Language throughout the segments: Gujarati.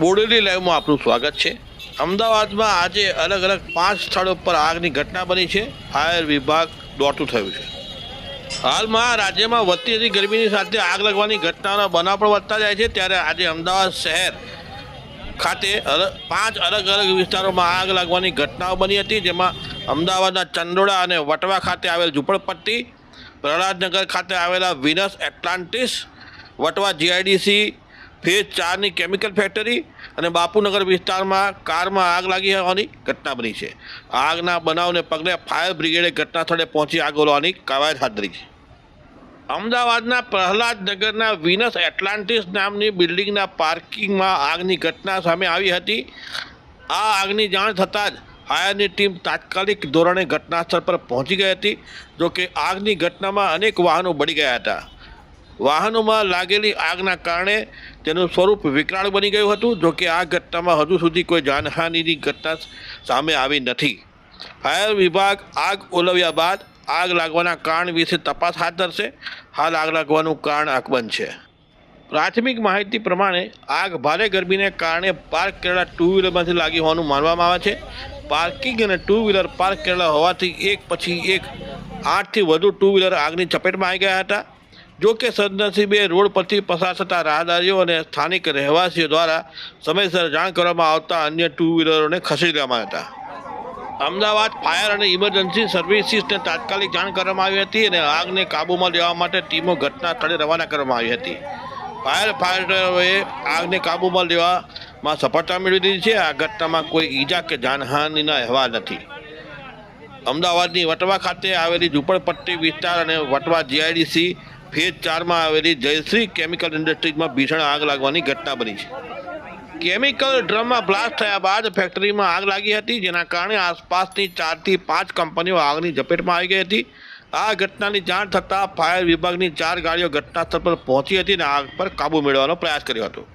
બોડેલી લાઈવમાં આપનું સ્વાગત છે. અમદાવાદમાં આજે અલગ અલગ પાંચ સ્થળો પર આગની ઘટના બની છે. ફાયર વિભાગ દોડતું થયું છે. હાલમાં રાજ્યમાં વધતી જતી ગરમીની સાથે આગ લાગવાની ઘટનાઓના બનાવ પણ વધતા જાય છે. ત્યારે આજે અમદાવાદ શહેર ખાતે પાંચ અલગ અલગ વિસ્તારોમાં આગ લાગવાની ઘટનાઓ બની હતી. જેમાં અમદાવાદના ચંદોડા અને વટવા ખાતે આવેલ ઝૂંપડપટ્ટી, પ્રહલાદનગર ખાતે આવેલા Venus Atlantis, Vatva GIDC phase ચારની કેમિકલ ફેક્ટરી અને બાપુનગર વિસ્તારમાં કારમાં આગ લાગી હોવાની ઘટના બની છે. આગના બનાવને પગલે ફાયર બ્રિગેડે ઘટના સ્થળે પહોંચી આગ ઓલવાની કવાયત હાથ ધરી છે. અમદાવાદના પ્રહલાદનગરના વિનસ એટલાન્ટિસ નામની બિલ્ડિંગના પાર્કિંગમાં આગની ઘટના સામે આવી હતી. આ આગની જાણ થતાં જ ફાયરની ટીમ તાત્કાલિક ધોરણે ઘટના સ્થળ પર પહોંચી ગઈ હતી, જોકે આગની ઘટનામાં અનેક વાહનો બળી ગયા હતા. વાહનોમાં લાગેલી આગના કારણે તેનું સ્વરૂપ વિકરાળ બની ગયું હતું જોકે આ ઘટનામાં હજુ સુધી કોઈ જાનહાનિની ઘટના સામે આવી નથી. ફાયર વિભાગ આગ ઓલવ્યા બાદ આગ લાગવાના કારણ વિશે તપાસ હાથ ધરશે. હાલ આગ લાગવાનું કારણ અકબંધ છે. પ્રાથમિક માહિતી પ્રમાણે આગ ભારે ગરમીને કારણે પાર્ક કરેલા ટુ વ્હીલરમાંથી લાગી હોવાનું માનવામાં આવે છે. પાર્કિંગ અને ટુ વ્હીલર પાર્ક કરેલા હોવાથી એક પછી એક આઠથી વધુ ટુ વ્હીલર આગની ચપેટમાં આવી ગયા હતા. જો કે સદનસીબે રોડ પરથી પસાર થતા રાહદારીઓ અને સ્થાનિક રહેવાસીઓ દ્વારા સમયસર જાણ કરવામાં આવતા અન્ય ટુ વ્હીલરોને ખસેડી દેવામાં હતા. અમદાવાદ ફાયર અને ઇમરજન્સી સર્વિસીસને તાત્કાલિક જાણ કરવામાં આવી હતી અને આગને કાબૂમાં લેવા માટે ટીમો ઘટના સ્થળે રવાના કરવામાં આવી હતી. ફાયર ફાઈટરોએ આગને કાબૂમાં લેવામાં સફળતા મેળવી દીધી છે. આ ઘટનામાં કોઈ ઈજા કે જાનહાનિના અહેવાલ નથી. અમદાવાદની વટવા ખાતે આવેલી ઝૂંપડપટ્ટી વિસ્તાર અને વટવા જીઆઈડીસી ફેઝ ચારમાં આવેલી જયશ્રી કેમિકલ ઇન્ડસ્ટ્રીઝમાં ભીષણ આગ લાગવાની ઘટના બની છે. કેમિકલ ડ્રમમાં બ્લાસ્ટ થયા બાદ ફેક્ટરીમાં આગ લાગી હતી, જેના કારણે આસપાસની ચારથી પાંચ કંપનીઓ આગની ઝપેટમાં આવી ગઈ હતી. આ ઘટનાની જાણ થતાં ફાયર વિભાગની ચાર ગાડીઓ ઘટના સ્થળ પર પહોંચી હતી અને આગ પર કાબૂ મેળવવાનો પ્રયાસ કર્યો હતો.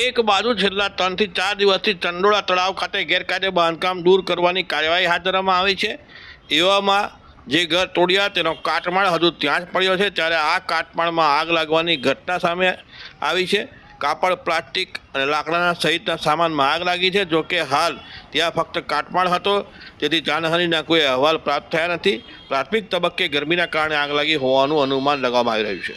એક બાજુ છેલ્લા ત્રણથી ચાર દિવસથી ચંડોળા તળાવ ખાતે ગેરકાયદે બાંધકામ દૂર કરવાની કાર્યવાહી હાથ ધરવામાં આવી છે. એવામાં જે ઘર તોડ્યા, તેનો કાટમાળ હજુ ત્યાં જ પડ્યો છે. ત્યારે આ કાટમાળમાં આગ લાગવાની ઘટના સામે આવી છે. કાપડ, પ્લાસ્ટિક અને લાકડાના સહિતના સામાનમાં આગ લાગી છે. જોકે હાલ ત્યાં ફક્ત કાટમાળ હતો. તેથી જાનહાનિના કોઈ અહેવાલ પ્રાપ્ત થયા નથી. પ્રાથમિક તબક્કે ગરમીના કારણે આગ લાગી હોવાનું અનુમાન લગાવવામાં આવી રહ્યું છે.